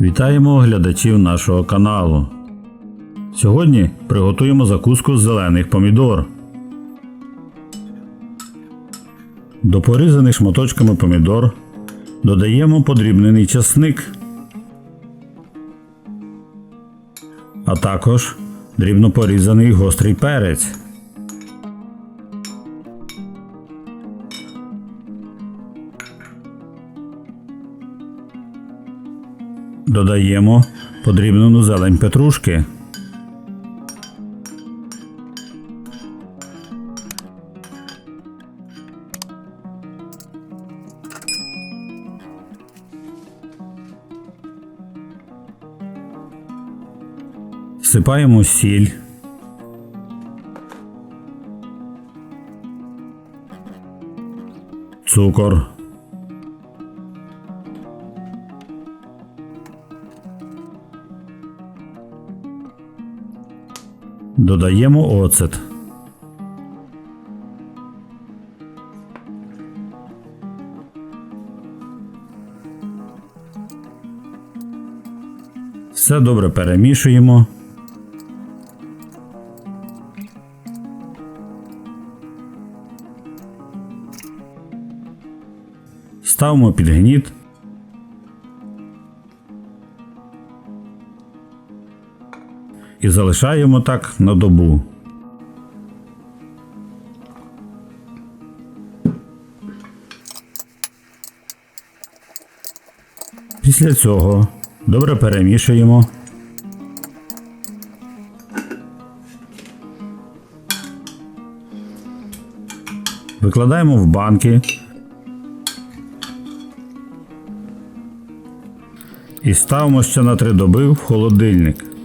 Вітаємо глядачів нашого каналу. Сьогодні приготуємо закуску з зелених помідор. До порізаних шматочками помідор додаємо подрібнений часник, а також дрібно порізаний гострий перець. Додаємо подрібнену зелень петрушки. Всипаємо сіль. Цукор. Додаємо оцет. Все добре перемішуємо. Ставимо під гніт. І залишаємо так на добу. Після цього добре перемішуємо. Викладаємо в банки і ставимо ще на три доби в холодильник.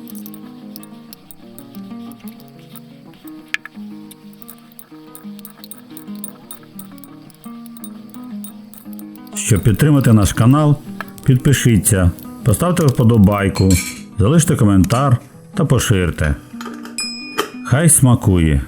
Щоб підтримати наш канал, підпишіться, поставте вподобайку, залиште коментар та поширте. Хай смакує!